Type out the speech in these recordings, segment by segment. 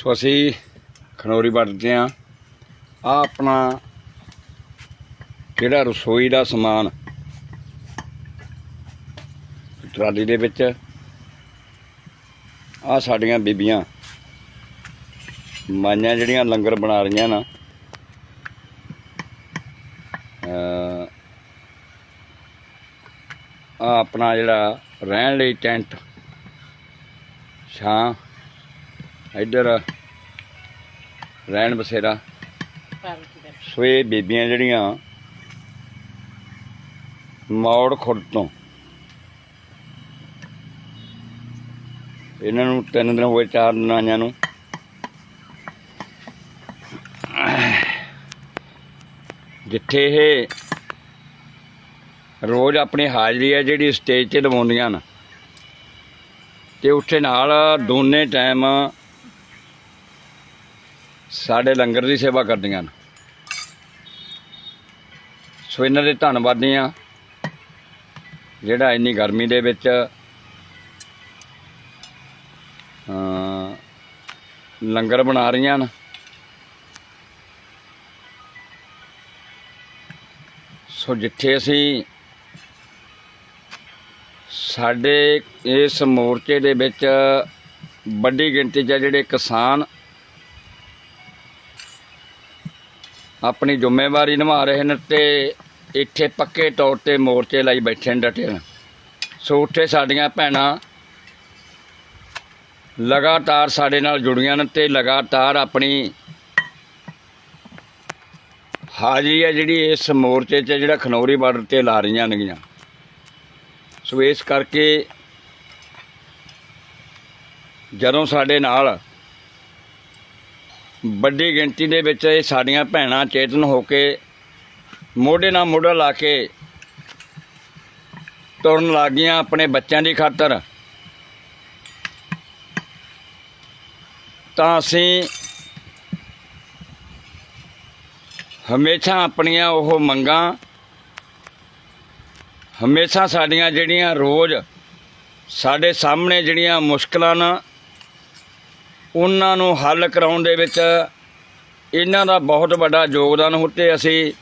ਸੋ ਅਸੀਂ ਖਨੌਰੀ ਵਰਤਦੇ ਆ ਆ ਆਪਣਾ ਜਿਹੜਾ ਰਸੋਈ ਦਾ ਸਮਾਨ ਟਰਾਲੀ ਦੇ ਵਿੱਚ ਆ ਸਾਡੀਆਂ ਬੀਬੀਆਂ ਮਾਈਆਂ ਜਿਹੜੀਆਂ ਲੰਗਰ ਬਣਾ ਰਹੀਆਂ ਨਾ ਆ ਆਪਣਾ ਜਿਹੜਾ ਰਹਿਣ ਲਈ ਟੈਂਟ, ਛਾਂ ਇੱਧਰ ਰਹਿਣ ਬਸੇਰਾ। ਸੋ ਇਹ ਬੀਬੀਆਂ ਜਿਹੜੀਆਂ ਮੌੜ ਖੁਰਦ ਤੋਂ। ਇਹਨਾਂ ਨੂੰ ਤਿੰਨ ਦਿਨ ਹੋਏ ਚਾਰ ਦਿਨ ਆਈਆਂ ਨੂੰ। ਜਿੱਥੇ ਇਹ ਰੋਜ਼ ਆਪਣੀ ਹਾਜ਼ਰੀ ਹੈ ਜਿਹੜੀ ਸਟੇਜ ਤੇ ਲਵਾਉਂਦੀਆਂ ਨੇ ਤੇ ਉੱਥੇ ਨਾਲ ਦੋਨੇ ਟਾਈਮ ਸਾਡੇ ਲੰਗਰ ਦੀ ਸੇਵਾ ਕਰਦੀਆਂ ਨੇ। ਸੋ ਇਹਨਾਂ ਦੇ ਧੰਨਵਾਦੀ ਆ ਜਿਹੜਾ ਇੰਨੀ ਗਰਮੀ ਦੇ ਵਿੱਚ ਲੰਗਰ ਬਣਾ ਰਹੀਆਂ ਨੇ। ਸੋ ਜਿੱਥੇ ਅਸੀਂ ਸਾਡੇ ਇਸ ਮੋਰਚੇ ਦੇ ਵਿੱਚ ਵੱਡੀ ਗਿਣਤੀ 'ਚ ਜਿਹੜੇ ਕਿਸਾਨ ਆਪਣੀ ਜ਼ਿੰਮੇਵਾਰੀ ਨਿਭਾ ਰਹੇ ਨੇ ਤੇ ਇੱਥੇ ਪੱਕੇ ਤੌਰ ਤੇ ਮੋਰਚੇ ਲਈ ਬੈਠੇ ਨੇ ਡਟੇ ਨੇ। ਸੋ ਉੱਥੇ ਸਾਡੀਆਂ ਭੈਣਾਂ ਲਗਾਤਾਰ ਸਾਡੇ ਨਾਲ ਜੁੜੀਆਂ ਨੇ ਤੇ ਲਗਾਤਾਰ ਆਪਣੀ ਹਾਜ਼ਰੀ ਹੈ ਜਿਹੜੀ ਇਸ ਮੋਰਚੇ 'ਚ, ਜਿਹੜਾ ਖਨੌਰੀ ਬਾਰਡਰ ਤੇ ਲਾ ਰਹੀਆਂ ਨੇਗੀਆਂ। ਸੋ ਇਸ ਕਰਕੇ ਜਦੋਂ ਸਾਡੇ ਨਾਲ ਵੱਡੀ ਗਿਣਤੀ ਦੇ ਵਿੱਚ ਇਹ ਸਾਡੀਆਂ ਭੈਣਾਂ ਚੇਤਨ ਹੋ ਕੇ ਮੋਢੇ ਨਾਲ ਮੋਢਾ ਲਾ ਕੇ ਤੁਰਨ ਲੱਗ ਗਈਆਂ ਆਪਣੇ ਬੱਚਿਆਂ ਦੀ ਖਾਤਰ। ਤਾਂ ਅਸੀਂ ਹਮੇਸ਼ਾ ਆਪਣੀਆਂ ਉਹ ਮੰਗਾਂ, ਹਮੇਸ਼ਾ ਸਾਡੀਆਂ ਜਿਹੜੀਆਂ ਰੋਜ਼ ਸਾਡੇ ਸਾਹਮਣੇ ਜਿਹੜੀਆਂ ਮੁਸ਼ਕਲਾਂ ਨਾ ਉਹਨਾਂ ਨੂੰ ਹੱਲ ਕਰਾਉਣ ਦੇ ਵਿੱਚ ਇਹਨਾਂ ਦਾ ਬਹੁਤ ਵੱਡਾ ਯੋਗਦਾਨ ਹੋ ਅਸੀਂ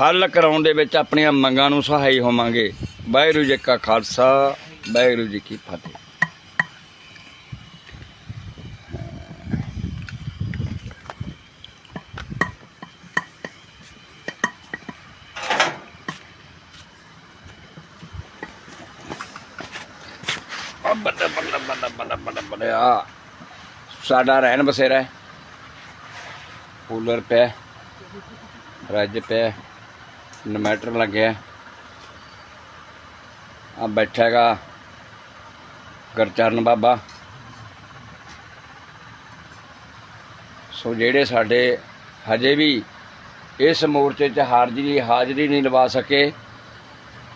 ਹੱਲ ਕਰਾਉਣ ਦੇ ਵਿੱਚ ਆਪਣੀਆਂ ਮੰਗਾਂ ਨੂੰ ਸਹਾਈ ਹੋਵਾਂਗੇ। ਵਾਹਿਗੁਰੂ ਜੀ ਕਾ ਖਾਲਸਾ, ਵਾਹਿਗੁਰੂ ਜੀ ਕੀ ਫਤਿਹ। ਆ ਬੱਲੇ ਬੱਲੇ ਬੱਲੇ ਬੱਲੇ ਆ। ਸਾਡਾ ਰਹਿਣ ਬਸੇਰਾ ਹੈ। ਕੂਲਰ ਪਿਆ ਰੱਜ ਪਿਆ, ਇਨਵਰਟਰ ਲੱਗਿਆ। ਆ ਬੈਠਾ ਹੈਗਾ ਗੁਰਚਰਨ ਬਾਬਾ। ਸੋ ਜਿਹੜੇ ਸਾਡੇ ਹਜੇ ਵੀ ਇਸ ਮੋਰਚੇ 'ਚ ਹਾਜ਼ਰੀ ਹਾਜ਼ਰੀ ਨਹੀਂ ਲਵਾ ਸਕੇ,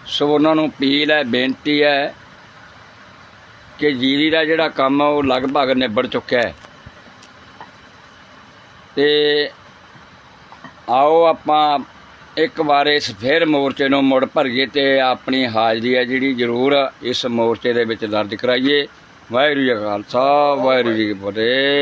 ਸੋ ਉਹਨਾਂ ਨੂੰ ਅਪੀਲ ਹੈ, ਬੇਨਤੀ ਹੈ ਕਿ ਜੀਰੀ ਦਾ ਜਿਹੜਾ ਕੰਮ ਆ ਉਹ ਲਗਭਗ ਨਿਬੜ ਚੁੱਕਿਆ ਹੈ। ਤੇ ਆਓ ਆਪਾਂ ਇੱਕ ਵਾਰ ਇਸ ਫਿਰ ਮੋਰਚੇ ਨੂੰ ਮੁੜ ਭਰੀਏ ਤੇ ਆਪਣੀ ਹਾਜ਼ਰੀ ਹੈ ਜਿਹੜੀ ਜ਼ਰੂਰ ਇਸ ਮੋਰਚੇ ਦੇ ਵਿੱਚ ਦਰਜ ਕਰਾਈਏ। ਵਾਹਿਗੁਰੂ ਜੀ ਖਾਲਸਾ, ਵਾਹਿਗੁਰੂ ਜੀ ਕੀ ਫਤਿਹ।